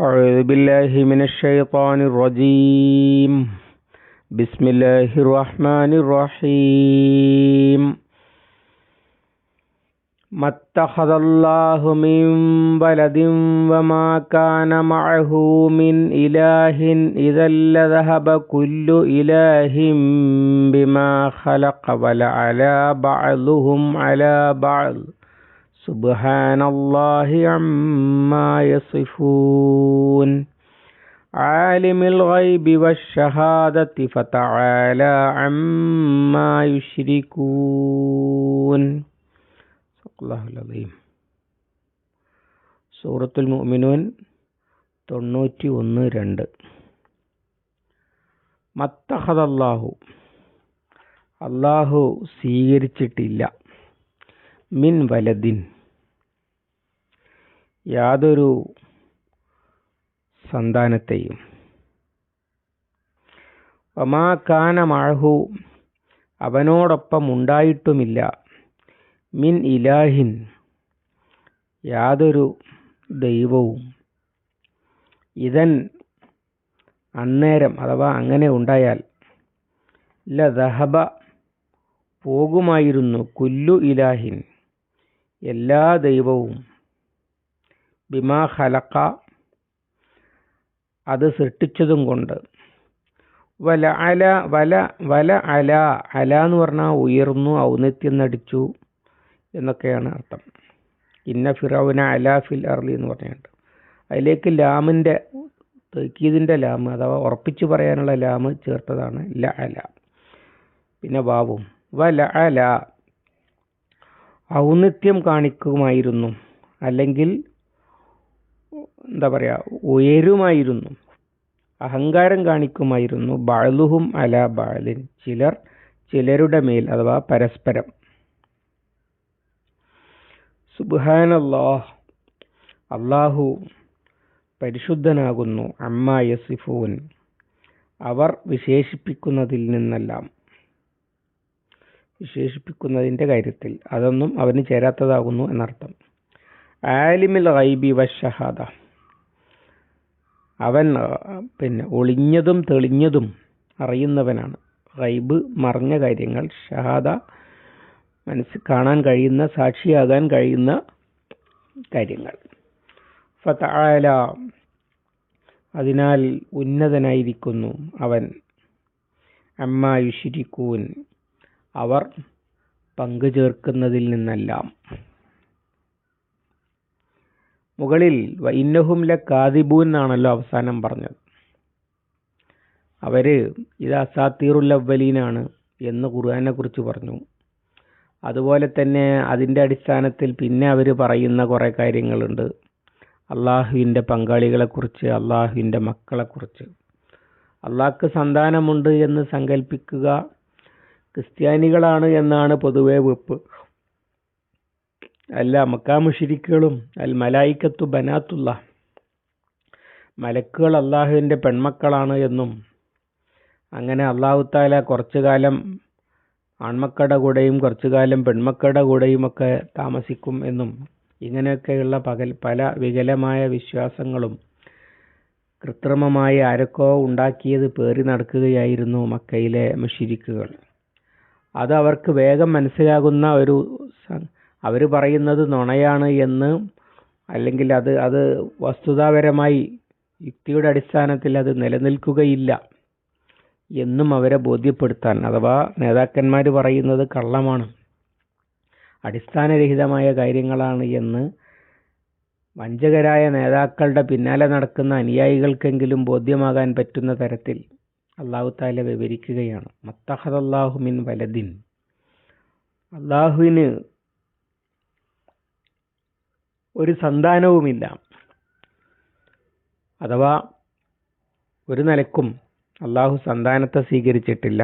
أعوذ بالله من الشيطان الرجيم. بسم الله الرحمن الرحيم. ما اتخذ الله من ولد وما كان معه من إله إذا لذهب كل إله بما خلق ولعلى بعضهم على بعض. സുബ്ഹാനല്ലാഹി അമ്മായസിഫൂൻ ആലിമൽ ഗൈബി വശഹാദത്തി ഫതആല അമ്മാ യുശ്രികൂൻ. സല്ലല്ലാഹു അലൈഹി സൂറത്തുൽ മുഅ്മിനൂൻ തൊണ്ണൂറ്റി ഒന്ന് രണ്ട്. മത്തഹദല്ലാഹു അല്ലാഹു സ്വീകരിച്ചിട്ടില്ല. മിൻ വലദിൻ. യാതൊരു സന്താനത്തെയും. ഒമാ കാന മഴഹു അവനോടൊപ്പം ഉണ്ടായിട്ടുമില്ല മിൻ ഇലാഹിൻ യാതൊരു ദൈവവും. ഇതൻ അന്നേരം അഥവാ അങ്ങനെ ഉണ്ടായാൽ ലഹബ പോകുമായിരുന്നു കുല്ലു ഇലാഹിൻ എല്ലാ ദൈവവും. ബിമാ ഹലക്ക അത് സൃഷ്ടിച്ചതും കൊണ്ട്. വല അല വല വല അല അല എന്ന് പറഞ്ഞാൽ ഉയർന്നു ഔന്നിത്യം നടിച്ചു എന്നൊക്കെയാണ് അർത്ഥം. ഇന്ന ഫിറൌന അല ഫിൽ അർലി എന്ന് പറഞ്ഞിട്ടുണ്ട്. അതിലേക്ക് ലാമിന്റെ തേക്കീതിന്റെ ലാമ് അഥവാ ഉറപ്പിച്ച് പറയാനുള്ള ലാമ് ചേർത്തതാണ് ല അല. പിന്നെ വാവും. വല അല ഔന്നിത്യം കാണിക്കുമായിരുന്നു. അല്ലെങ്കിൽ എന്താ പറയുക ഉയരുമായിരുന്നു. അഹങ്കാരം കാണിക്കുമായിരുന്നു. ബാളുഹും അല ബാലിൻ ചിലർ ചിലരുടെ മേൽ അഥവാ പരസ്പരം. സുബാനല്ലാഹ് അള്ളാഹു പരിശുദ്ധനാകുന്നു. അമ്മ യസിഫൂൻ. അവർ വിശേഷിപ്പിക്കുന്നതിൽ നിന്നെല്ലാം. വിശേഷിപ്പിക്കുന്നതിന്റെ കാര്യത്തിൽ. അതൊന്നും അവന് ചേരാത്തതാകുന്നു എന്നർത്ഥം. ആലിമിൽ ഗൈബി വഷഹാദ അവൻ പിന്നെ ഒളിഞ്ഞതും തെളിഞ്ഞതും അറിയുന്നവനാണ്. റൈബ് മറഞ്ഞ കാര്യങ്ങൾ ഷഹാദ മനസ്സിൽ കാണാൻ കഴിയുന്ന സാക്ഷിയാകാൻ കഴിയുന്ന കാര്യങ്ങൾ. ഫല അതിനാൽ ഉന്നതനായിരിക്കുന്നു അവൻ. അമ്മ യുഷിരിക്കൂൻ അവർ പങ്കു നിന്നെല്ലാം. മുകളിൽ ഇന്നഹും ല കാതിബു എന്നാണല്ലോ അവസാനം പറഞ്ഞത്. അവർ ഇത് അസാത്തീറുൽ അവലീനാണ് എന്ന് ഖുർആാനെ കുറിച്ച് പറഞ്ഞു. അതുപോലെ തന്നെ അതിന്റെ അടിസ്ഥാനത്തിൽ പിന്നെ അവർ പറയുന്ന കുറേ കാര്യങ്ങളുണ്ട്. അള്ളാഹുവിന്റെ പങ്കാളികളെക്കുറിച്ച് അള്ളാഹുവിന്റെ മക്കളെക്കുറിച്ച്. അള്ളാഹ്ക്ക് സന്താനമുണ്ട് എന്ന് സങ്കല്പിക്കുക ക്രിസ്ത്യാനികളാണ് എന്നാണ് പൊതുവെ വെപ്പ്. അല്ല മക്കാമുഷിരിക്കുകളും അൽ മലായിക്കത്തു ബനാത്തുള്ള. മലക്കുകൾ അള്ളാഹുവിന്റെ പെൺമക്കളാണ് എന്നും അങ്ങനെ അള്ളാഹു താല കുറച്ചു കാലം ആൺമക്കളുടെ കൂടെയും കുറച്ചു കാലം പെൺമക്കളുടെ കൂടെയും ഒക്കെ താമസിക്കും എന്നും ഇങ്ങനെയൊക്കെയുള്ള പകൽ പല വികലമായ വിശ്വാസങ്ങളും കൃത്രിമമായി ആരൊക്കെ ഉണ്ടാക്കിയത് പേറി നടക്കുകയായിരുന്നു മക്കയിലെ മുഷിരിക്കുകൾ അത് അവർക്ക് വേഗം മനസ്സിലാകുന്ന ഒരു അവർ പറയുന്നത് നുണയാണ് എന്ന് അല്ലെങ്കിൽ അത് അത് വസ്തുതാപരമായി യുക്തിയുടെ അടിസ്ഥാനത്തിൽ അത് നിലനിൽക്കുകയില്ല എന്നും അവരെ ബോധ്യപ്പെടുത്താൻ അഥവാ നേതാക്കന്മാർ പറയുന്നത് കള്ളമാണ്. അടിസ്ഥാനരഹിതമായ കാര്യങ്ങളാണ് എന്ന് വഞ്ചകരായ നേതാക്കളുടെ പിന്നാലെ നടക്കുന്ന അനുയായികൾക്കെങ്കിലും ബോധ്യമാകാൻ പറ്റുന്ന തരത്തിൽ അള്ളാഹു താല വിവരിക്കുകയാണ്. മത്തഹദ് മിൻ വലദിൻ. അള്ളാഹുവിന് ഒരു സന്താനവുമില്ല. അഥവാ ഒരു നിലക്കും അള്ളാഹു സന്താനത്തെ സ്വീകരിച്ചിട്ടില്ല.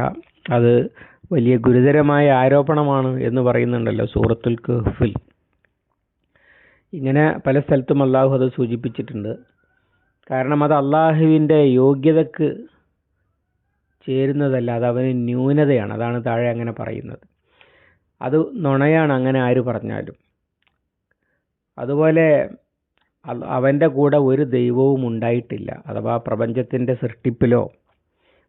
അത് വലിയ ഗുരുതരമായ ആരോപണമാണ് എന്ന് പറയുന്നുണ്ടല്ലോ സൂറത്തുൽ കഹ്ഫിൽ. ഇങ്ങനെ പല സ്ഥലത്തും അള്ളാഹു അത് സൂചിപ്പിച്ചിട്ടുണ്ട്. കാരണം അത് അള്ളാഹുവിന്റെ യോഗ്യതക്ക് ചേരുന്നതല്ല അത് അവന് ന്യൂനതയാണ് അതാണ് താഴെ അങ്ങനെ പറയുന്നത്. അത് നുണയാണ് അങ്ങനെ ആര് പറഞ്ഞാലും. അതുപോലെ അവന്റെ കൂടെ ഒരു ദൈവവും ഉണ്ടായിട്ടില്ല. അഥവാ പ്രപഞ്ചത്തിന്റെ സൃഷ്ടിപ്പിലോ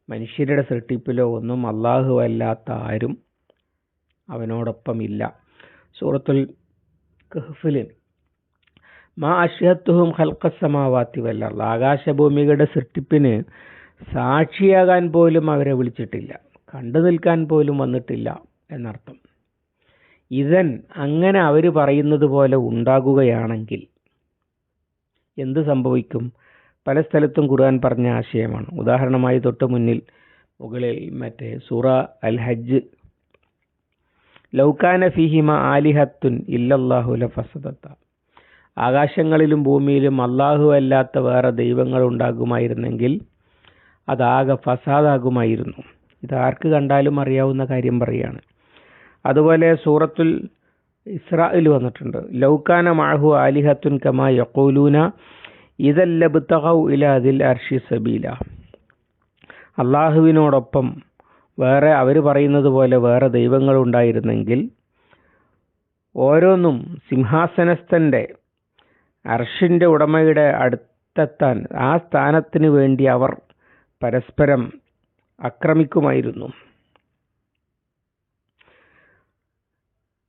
മനുഷ്യരുടെ സൃഷ്ടിപ്പിലോ ഒന്നും അള്ളാഹു അല്ലാത്ത ആരും അവനോടൊപ്പം ഇല്ല. സൂറത്തുൽ കഹ്ഫിൽ മാ അഷ്ഹത്തുഹും ഹൽക്കസമാവാത്തി വല്ല ആകാശഭൂമികളുടെ സൃഷ്ടിപ്പിന് സാക്ഷിയാകാൻ പോലും അവരെ വിളിച്ചിട്ടില്ല. കണ്ടു നിൽക്കാൻ പോലും വന്നിട്ടില്ല എന്നർത്ഥം. ഇതൻ അങ്ങനെ അവർ പറയുന്നത് പോലെ ഉണ്ടാകുകയാണെങ്കിൽ എന്ത് സംഭവിക്കും? പല സ്ഥലത്തും ഖുർആൻ പറഞ്ഞ ആശയമാണ്. ഉദാഹരണമായി തൊട്ട് മുന്നിൽ മുകളിൽ മറ്റേ സൂറ അൽ ഹജ്ജ് ലൗകാന ഫിഹിമ ആലിഹത്തുൻ ഇല്ലല്ലാഹു ഫസദത്ത ആകാശങ്ങളിലും ഭൂമിയിലും അള്ളാഹു അല്ലാത്ത വേറെ ദൈവങ്ങൾ ഉണ്ടാകുമായിരുന്നെങ്കിൽ അതാകെ ഫസാദാകുമായിരുന്നു. ഇത് ആർക്ക് കണ്ടാലും അറിയാവുന്ന കാര്യം പറയാണ്. അതുപോലെ സൂറത്തുൽ ഇസ്രായിൽ വന്നിട്ടുണ്ട്. ലൗകാന മാഹു ആലിഹത്തുൻ കമാ യഖൂലൂന ഇതല്ലബ്തഗൗ ഇല അതിൽ അർഷി സബീല. അള്ളാഹുവിനോടൊപ്പം വേറെ അവർ പറയുന്നത് പോലെ വേറെ ദൈവങ്ങൾ ഉണ്ടായിരുന്നെങ്കിൽ ഓരോന്നും സിംഹാസനസ്ഥന്റെ അർഷിന്റെ ഉടമയുടെ അടുത്തെത്താൻ ആ സ്ഥാനത്തിന് വേണ്ടി അവർ പരസ്പരം ആക്രമിക്കുമായിരുന്നു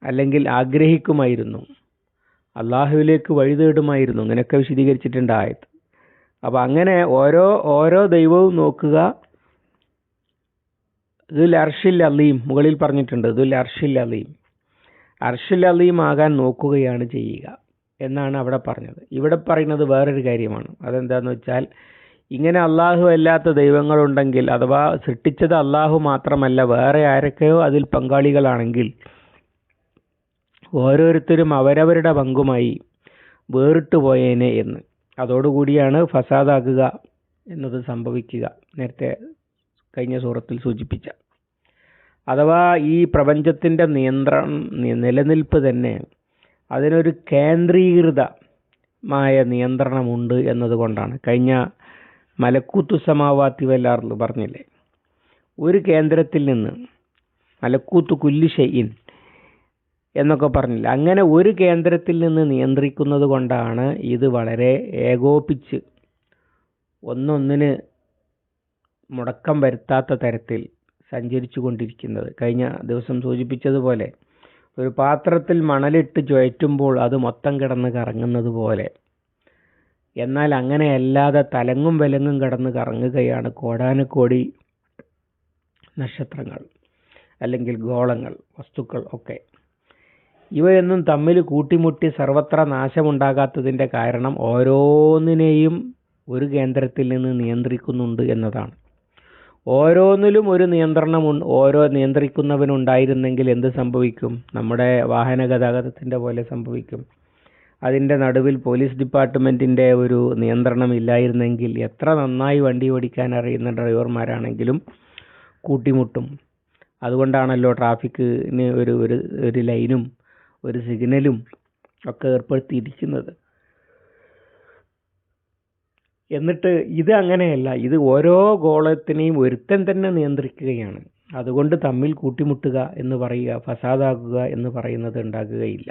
അല്ലെങ്കിൽ ആഗ്രഹിക്കുമായിരുന്നു. അള്ളാഹുവിലേക്ക് വഴി തേടുമായിരുന്നു ഇങ്ങനെയൊക്കെ വിശദീകരിച്ചിട്ടുണ്ട് ആയത്. അപ്പം അങ്ങനെ ഓരോ ഓരോ ദൈവവും നോക്കുക. ദുൽ അർഷിൽ അലീം മുകളിൽ പറഞ്ഞിട്ടുണ്ട് ദുൽ അർഷിൽ അലീം. അർഷിൽ അലീം ആകാൻ നോക്കുകയാണ് ചെയ്യുക എന്നാണ് അവിടെ പറഞ്ഞത്. ഇവിടെ പറയുന്നത് വേറൊരു കാര്യമാണ്. അതെന്താന്ന് വെച്ചാൽ ഇങ്ങനെ അള്ളാഹു അല്ലാത്ത ദൈവങ്ങളുണ്ടെങ്കിൽ അഥവാ സൃഷ്ടിച്ചത് അള്ളാഹു മാത്രമല്ല വേറെ ആരൊക്കെയോ അതിൽ പങ്കാളികളാണെങ്കിൽ ഓരോരുത്തരും അവരവരുടെ പങ്കുമായി വേറിട്ട് പോയേനെ എന്ന്. അതോടുകൂടിയാണ് ഫസാദാക്കുക എന്നത് സംഭവിക്കുക. നേരത്തെ കഴിഞ്ഞ സൂറത്തിൽ സൂചിപ്പിച്ച. അഥവാ ഈ പ്രപഞ്ചത്തിന്റെ നിയന്ത്രണം നിലനിൽപ്പ് തന്നെ അതിനൊരു കേന്ദ്രീകൃതമായ നിയന്ത്രണമുണ്ട് എന്നതുകൊണ്ടാണ്. കഴിഞ്ഞ മലക്കൂത്തു സമാവാത്തി വല്ലാറിൽ പറഞ്ഞില്ലേ? ഒരു കേന്ദ്രത്തിൽ നിന്ന് മലക്കൂത്തു കുല്ലി ഷെയ്യിൻ എന്നൊക്കെ പറഞ്ഞില്ല. അങ്ങനെ ഒരു കേന്ദ്രത്തിൽ നിന്ന് നിയന്ത്രിക്കുന്നത് കൊണ്ടാണ് ഇത് വളരെ ഏകോപിച്ച് ഒന്നൊന്നിന് മുടക്കം വരുത്താത്ത തരത്തിൽ സഞ്ചരിച്ചു കൊണ്ടിരിക്കുന്നത്. കഴിഞ്ഞ ദിവസം സൂചിപ്പിച്ചതുപോലെ ഒരു പാത്രത്തിൽ മണലിട്ട് ചുഴറ്റുമ്പോൾ അത് മൊത്തം കിടന്ന് കറങ്ങുന്നത് പോലെ. എന്നാൽ അങ്ങനെയല്ലാതെ തലങ്ങും വിലങ്ങും കടന്ന് കറങ്ങുകയാണ് കോടാനുകോടി നക്ഷത്രങ്ങൾ അല്ലെങ്കിൽ ഗോളങ്ങൾ വസ്തുക്കൾ ഒക്കെ. ഇവയൊന്നും തമ്മിൽ കൂട്ടിമുട്ടി സർവത്ര നാശമുണ്ടാകാത്തതിന്റെ കാരണം ഓരോന്നിനെയും ഒരു കേന്ദ്രത്തിൽ നിന്ന് നിയന്ത്രിക്കുന്നുണ്ട് എന്നതാണ്. ഓരോന്നിലും ഒരു നിയന്ത്രണം ഓരോ നിയന്ത്രിക്കുന്നവനുണ്ടായിരുന്നെങ്കിൽ എന്ത് സംഭവിക്കും? നമ്മുടെ വാഹന ഗതാഗതത്തിന്റെ പോലെ സംഭവിക്കും. അതിന്റെ നടുവിൽ പോലീസ് ഡിപ്പാർട്ട്മെന്റിന്റെ ഒരു നിയന്ത്രണം ഇല്ലായിരുന്നെങ്കിൽ എത്ര നന്നായി വണ്ടി ഓടിക്കാൻ അറിയുന്ന ഡ്രൈവർമാരാണെങ്കിലും കൂട്ടിമുട്ടും. അതുകൊണ്ടാണല്ലോ ട്രാഫിക്കിന് ഒരു ഒരു ഒരു ലൈനും ഒരു സിഗ്നലും ഒക്കെ ഏർപ്പെടുത്തിയിരിക്കുന്നത്. എന്നിട്ട് ഇത് അങ്ങനെയല്ല ഇത് ഓരോ ഗോളത്തിനെയും ഒരുത്തൻ തന്നെ നിയന്ത്രിക്കുകയാണ്. അതുകൊണ്ട് തമ്മിൽ കൂട്ടിമുട്ടുക എന്ന് പറയുക ഫസാദാക്കുക എന്ന് പറയുന്നത് ഉണ്ടാകുകയില്ല.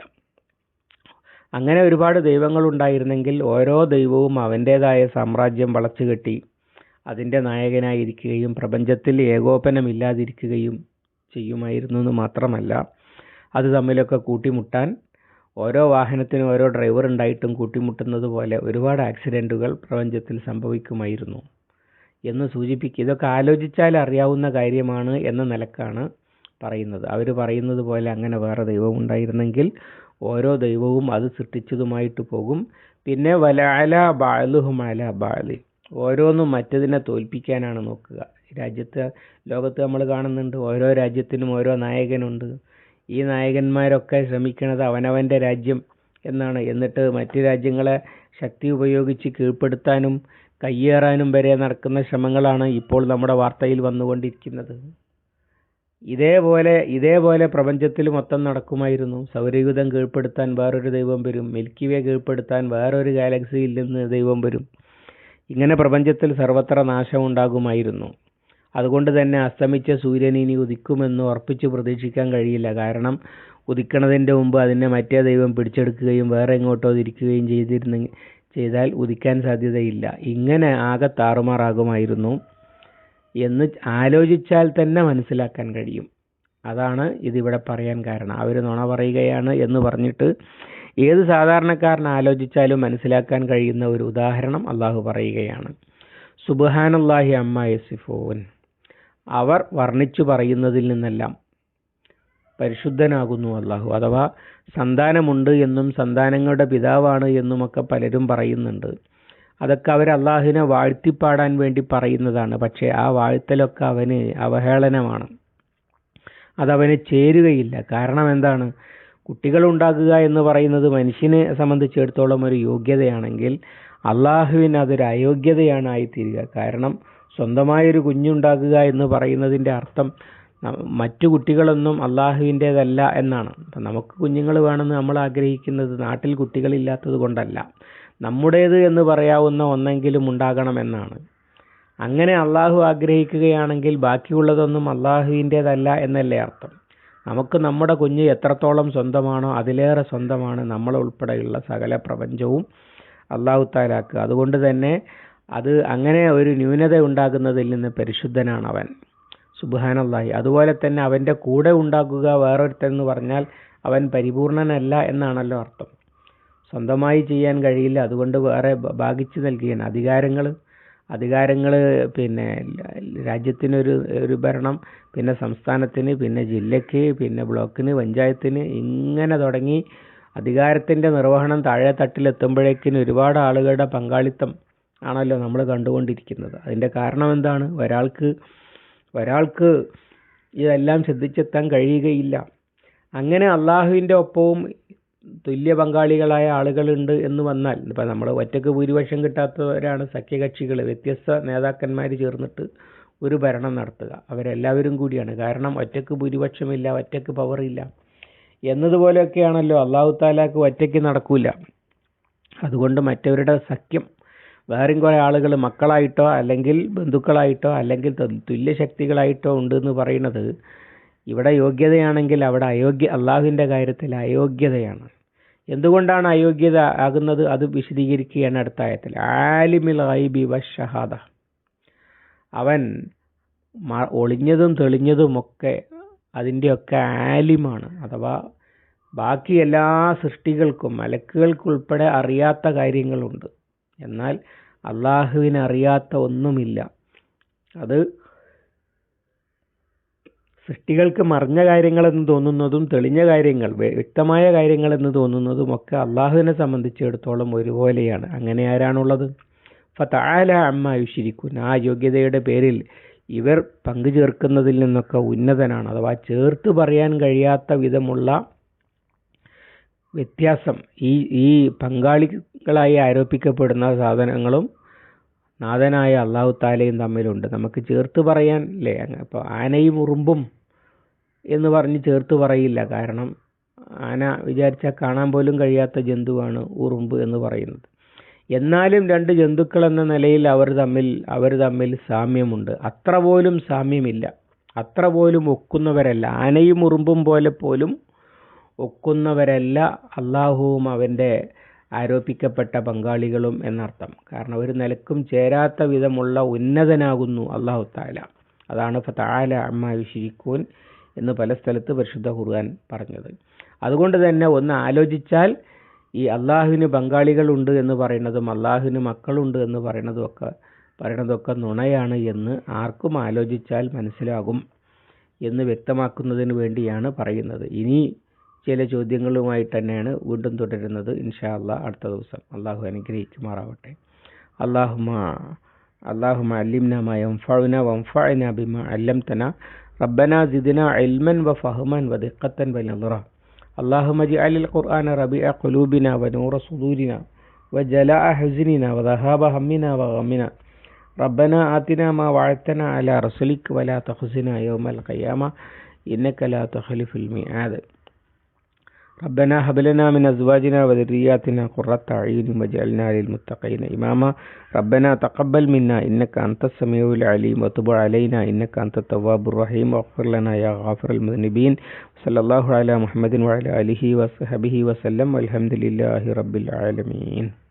അങ്ങനെ ഒരുപാട് ദൈവങ്ങൾ ഉണ്ടായിരുന്നെങ്കിൽ ഓരോ ദൈവവും അവന്റേതായ സാമ്രാജ്യം വളച്ചുകെട്ടി അതിന്റെ നായകനായിരിക്കുകയും പ്രപഞ്ചത്തിൽ ഏകോപനമില്ലാതിരിക്കുകയും ചെയ്യുമായിരുന്നു എന്ന് മാത്രമല്ല അത് തമ്മിലൊക്കെ കൂട്ടിമുട്ടാൻ ഓരോ വാഹനത്തിനും ഓരോ ഡ്രൈവർ ഉണ്ടായിട്ടും കൂട്ടിമുട്ടുന്നത് പോലെ ഒരുപാട് ആക്സിഡന്റുകൾ പ്രപഞ്ചത്തിൽ സംഭവിക്കുമായിരുന്നു. എന്ന് സൂചിപ്പിക്കുക ഇതൊക്കെ ആലോചിച്ചാൽ അറിയാവുന്ന കാര്യമാണ് എന്ന നിലക്കാണ് പറയുന്നത്. അവർ പറയുന്നത് പോലെ അങ്ങനെ വേറെ ദൈവം ഉണ്ടായിരുന്നെങ്കിൽ ഓരോ ദൈവവും അത് സൃഷ്ടിച്ചതുമായിട്ട് പോകും. പിന്നെ വലാല ബാലുഹുമാല ബാലി. ഓരോന്നും മറ്റതിനെ തോൽപ്പിക്കാനാണ് നോക്കുക. രാജ്യത്ത് ലോകത്ത് നമ്മൾ കാണുന്നുണ്ട് ഓരോ രാജ്യത്തിനും ഓരോ നായകനുണ്ട്. ഈ നായകന്മാരൊക്കെ ശ്രമിക്കുന്നത് അവനവന്റെ രാജ്യം എന്നാണ്. എന്നിട്ട് മറ്റു രാജ്യങ്ങളെ ശക്തി ഉപയോഗിച്ച് കീഴ്പ്പെടുത്താനും കയ്യേറാനും വരെ നടക്കുന്ന ശ്രമങ്ങളാണ് ഇപ്പോൾ നമ്മുടെ വാർത്തയിൽ വന്നുകൊണ്ടിരിക്കുന്നത്. ഇതേപോലെ ഇതേപോലെ പ്രപഞ്ചത്തിൽ മൊത്തം നടക്കുമായിരുന്നു. സൗരയൂഥം കീഴ്പ്പെടുത്താൻ വേറൊരു ദൈവം വരും. മിൽക്കി വേ കീഴ്പ്പെടുത്താൻ വേറൊരു ഗാലക്സിയിൽ നിന്ന് ദൈവം വരും. ഇങ്ങനെ പ്രപഞ്ചത്തിൽ സർവത്ര നാശമുണ്ടാകുമായിരുന്നു. അതുകൊണ്ട് തന്നെ അസ്തമിച്ച സൂര്യൻ ഇനി ഉദിക്കുമെന്ന് ഉറപ്പിച്ച് പ്രതീക്ഷിക്കാൻ കഴിയില്ല. കാരണം ഉദിക്കണതിന്റെ മുമ്പ് അതിനെ മറ്റേ ദൈവം പിടിച്ചെടുക്കുകയും വേറെ എങ്ങോട്ടോ തിരിക്കുകയും ചെയ്തിരുന്നെങ്കിൽ ചെയ്താൽ ഉദിക്കാൻ സാധ്യതയില്ല. ഇങ്ങനെ ആകെ താറുമാറാകുമായിരുന്നു എന്ന് ആലോചിച്ചാൽ തന്നെ മനസ്സിലാക്കാൻ കഴിയും. അതാണ് ഇതിവിടെ പറയാൻ കാരണം. അവർ നുണ പറയുകയാണ് എന്ന് പറഞ്ഞിട്ട് ഏത് സാധാരണക്കാരൻ ആലോചിച്ചാലും മനസ്സിലാക്കാൻ കഴിയുന്ന ഒരു ഉദാഹരണം അള്ളാഹു പറയുകയാണ്. സുബഹാനല്ലാഹി അമ്മ യസിഫോൻ. അവർ വർണിച്ചു പറയുന്നതിൽ നിന്നെല്ലാം പരിശുദ്ധനാകുന്നു അള്ളാഹു. അഥവാ സന്താനമുണ്ട് എന്നും സന്താനങ്ങളുടെ പിതാവാണ് എന്നുമൊക്കെ പലരും പറയുന്നുണ്ട്. അതൊക്കെ അവർ അള്ളാഹുവിനെ വാഴ്ത്തിപ്പാടാൻ വേണ്ടി പറയുന്നതാണ്. പക്ഷേ ആ വാഴ്ത്തലൊക്കെ അവന് അവഹേളനമാണ്. അതവന് ചേരുകയില്ല. കാരണം എന്താണ്? കുട്ടികൾ ഉണ്ടാകുക എന്ന് പറയുന്നത് മനുഷ്യനെ സംബന്ധിച്ചിടത്തോളം ഒരു യോഗ്യതയാണെങ്കിൽ അള്ളാഹുവിന് അതൊരു അയോഗ്യതയാണ് ആയിത്തീരുക. കാരണം സ്വന്തമായൊരു കുഞ്ഞുണ്ടാക്കുക എന്ന് പറയുന്നതിന്റെ അർത്ഥം മറ്റു കുട്ടികളൊന്നും അള്ളാഹുവിന്റേതല്ല എന്നാണ്. അപ്പം നമുക്ക് കുഞ്ഞുങ്ങൾ വേണമെന്ന് നമ്മൾ ആഗ്രഹിക്കുന്നത് നാട്ടിൽ കുട്ടികളില്ലാത്തത് കൊണ്ടല്ല. നമ്മുടേത് എന്ന് പറയാവുന്ന ഒന്നെങ്കിലും ഉണ്ടാകണമെന്നാണ് അങ്ങനെ അള്ളാഹു ആഗ്രഹിക്കുകയാണെങ്കിൽ ബാക്കിയുള്ളതൊന്നും അള്ളാഹുവിന്റേതല്ല എന്നല്ലേ അർത്ഥം. നമുക്ക് നമ്മുടെ കുഞ്ഞ് എത്രത്തോളം സ്വന്തമാണോ അതിലേറെ സ്വന്തമാണ് നമ്മളുൾപ്പെടെയുള്ള സകല പ്രപഞ്ചവും അള്ളാഹു താലാക്കുക അതുകൊണ്ട് തന്നെ അത് അങ്ങനെ ഒരു ന്യൂനത ഉണ്ടാകുന്നതിൽ നിന്ന് പരിശുദ്ധനാണ് അവൻ. സുബാനല്ലാഹി അതുപോലെ തന്നെ അവന്റെ കൂടെ ഉണ്ടാക്കുക വേറൊരുത്തൻ എന്ന് പറഞ്ഞാൽ അവൻ പരിപൂർണനല്ല എന്നാണല്ലോ അർത്ഥം. സ്വന്തമായി ചെയ്യാൻ കഴിയില്ല. അതുകൊണ്ട് വേറെ ഭാഗിച്ചു നൽകുകയാണ് അധികാരങ്ങൾ അധികാരങ്ങൾ പിന്നെ രാജ്യത്തിനൊരു ഒരു ഭരണം പിന്നെ സംസ്ഥാനത്തിന് പിന്നെ ജില്ലയ്ക്ക് പിന്നെ ബ്ലോക്കിന് പഞ്ചായത്തിന് ഇങ്ങനെ തുടങ്ങി അധികാരത്തിന്റെ നിർവഹണം താഴെ തട്ടിലെത്തുമ്പോഴേക്കിന് ഒരുപാട് ആളുകളുടെ പങ്കാളിത്തം ആണല്ലോ നമ്മൾ കണ്ടുകൊണ്ടിരിക്കുന്നത്. അതിന്റെ കാരണം എന്താണ്? ഒരാൾക്ക് ഒരാൾക്ക് ഇതെല്ലാം ശ്രദ്ധിച്ചെത്താൻ കഴിയുകയില്ല. അങ്ങനെ അള്ളാഹുവിന്റെ ഒപ്പവും തുല്യ പങ്കാളികളായ ആളുകളുണ്ട് എന്ന് വന്നാൽ ഇപ്പം നമ്മൾ ഒറ്റയ്ക്ക് ഭൂരിപക്ഷം കിട്ടാത്തവരാണ് സഖ്യകക്ഷികൾ വ്യത്യസ്ത നേതാക്കന്മാർ ചേർന്നിട്ട് ഒരു ഭരണം നടത്തുക. അവരെല്ലാവരും കൂടിയാണ്. കാരണം ഒറ്റയ്ക്ക് ഭൂരിപക്ഷമില്ല ഒറ്റയ്ക്ക് പവറില്ല എന്നതുപോലെയൊക്കെയാണല്ലോ അള്ളാഹു താലാക്ക് ഒറ്റയ്ക്ക് നടക്കൂല. അതുകൊണ്ട് മറ്റവരുടെ സഖ്യം വേറെയും കുറേ ആളുകൾ മക്കളായിട്ടോ അല്ലെങ്കിൽ ബന്ധുക്കളായിട്ടോ അല്ലെങ്കിൽ തുല്യശക്തികളായിട്ടോ ഉണ്ട് എന്ന് പറയുന്നത് ഇവിടെ യോഗ്യതയാണെങ്കിൽ അവിടെ അയോഗ്യ അള്ളാഹുവിന്റെ കാര്യത്തിൽ അയോഗ്യതയാണ്. എന്തുകൊണ്ടാണ് അയോഗ്യത ആകുന്നത്? അത് വിശദീകരിക്കുകയാണ് അടുത്ത ആയത്തിൽ. ആലിമിൽ ഐബി വഷഹാദ അവൻ ഒളിഞ്ഞതും തെളിഞ്ഞതുമൊക്കെ അതിന്റെയൊക്കെ ആലിമാണ്. അഥവാ ബാക്കി എല്ലാ സൃഷ്ടികൾക്കും മലക്കുകൾക്കുൾപ്പെടെ അറിയാത്ത കാര്യങ്ങളുണ്ട്. എന്നാൽ അള്ളാഹുവിനെ അറിയാത്ത ഒന്നുമില്ല. അത് സൃഷ്ടികൾക്ക് മറിഞ്ഞ കാര്യങ്ങളെന്ന് തോന്നുന്നതും തെളിഞ്ഞ കാര്യങ്ങൾ വ്യക്തമായ കാര്യങ്ങളെന്ന് തോന്നുന്നതും ഒക്കെ അള്ളാഹുവിനെ സംബന്ധിച്ചിടത്തോളം ഒരുപോലെയാണ്. അങ്ങനെ ആരാണുള്ളത്? ഫതാല അമ്മ യുഷിരിക്കുൻ ആ യോഗ്യതയുടെ പേരിൽ ഇവർ പങ്കു ചേർക്കുന്നതിൽ നിന്നൊക്കെ ഉന്നതനാണ്. അഥവാ ചേർത്ത് പറയാൻ കഴിയാത്ത വിധമുള്ള വ്യത്യാസം. ഈ ഈ പങ്കാളികളായി ആരോപിക്കപ്പെടുന്ന സാധനങ്ങളും നാഥനായ അള്ളാഹു താലയും തമ്മിലുണ്ട്. നമുക്ക് ചേർത്ത് പറയാൻ അല്ലേ അപ്പോൾ ആനയും ഉറുമ്പും എന്ന് പറഞ്ഞ് ചേർത്ത് പറയില്ല. കാരണം ആന വിചാരിച്ചാൽ കാണാൻ പോലും കഴിയാത്ത ജന്തുവാണ് ഉറുമ്പ് എന്ന് പറയുന്നത്. എന്നാലും രണ്ട് ജന്തുക്കൾ എന്ന നിലയിൽ അവർ തമ്മിൽ അവർ തമ്മിൽ സാമ്യമുണ്ട്. അത്ര പോലും സാമ്യമില്ല. അത്ര പോലും ഒക്കുന്നവരല്ല. ആനയും ഉറുമ്പും പോലെ പോലും ഒക്കുന്നവരല്ല അള്ളാഹുവും അവന്റെ ആരോപിക്കപ്പെട്ട പങ്കാളികളും എന്നർത്ഥം. കാരണം ഒരു നിലക്കും ചേരാത്ത വിധമുള്ള ഉന്നതനാകുന്നു അള്ളാഹു താല അതാണ് ഫതാല അമ്മ വിശിരിക്കൂൻ എന്ന് പല സ്ഥലത്ത് പരിശുദ്ധ ഖുർആൻ പറഞ്ഞത്. അതുകൊണ്ട് തന്നെ ഒന്ന് ആലോചിച്ചാൽ ഈ അള്ളാഹുവിന് പങ്കാളികളുണ്ട് എന്ന് പറയുന്നതും അള്ളാഹുവിന് മക്കളുണ്ട് എന്ന് പറയുന്നതും ഒക്കെ പറയണതൊക്കെ നുണയാണ് എന്ന് ആർക്കും ആലോചിച്ചാൽ മനസ്സിലാകും എന്ന് വ്യക്തമാക്കുന്നതിന് വേണ്ടിയാണ് പറയുന്നത്. ഇനി ചില ചോദ്യങ്ങളുമായി തന്നെയാണ് വീണ്ടും തുടരുന്നത് ഇൻഷാ അള്ളാഹ് അടുത്ത ദിവസം അള്ളാഹു അനുഗ്രഹിക്കുമാറാവട്ടെ അള്ളാഹുമ അള്ളാഹുമ അല്ലിംന മാ യൻഫഉന വൻഫഅന ബിമാ അല്ലംതന ربنا زدنا علما وفهما ودقة ونظرة اللهم اجعل القرآن ربيع قلوبنا ونور صدورنا وجلاء حزننا وذهاب همنا وغمنا ربنا آتنا ما وعدتنا على رسلك ولا تخزنا يوم القيامة إنك لا تخلف الميعاد ربنا هب لنا من أزواجنا وذرياتنا قرة أعين واجعلنا للمتقين إماما ربنا تقبل منا إنك أنت السميع العليم وتب علينا إنك أنت التواب الرحيم واغفر لنا يا غافر المذنبين صلى الله على محمد وعلى آله وصحبه وسلم والحمد لله رب العالمين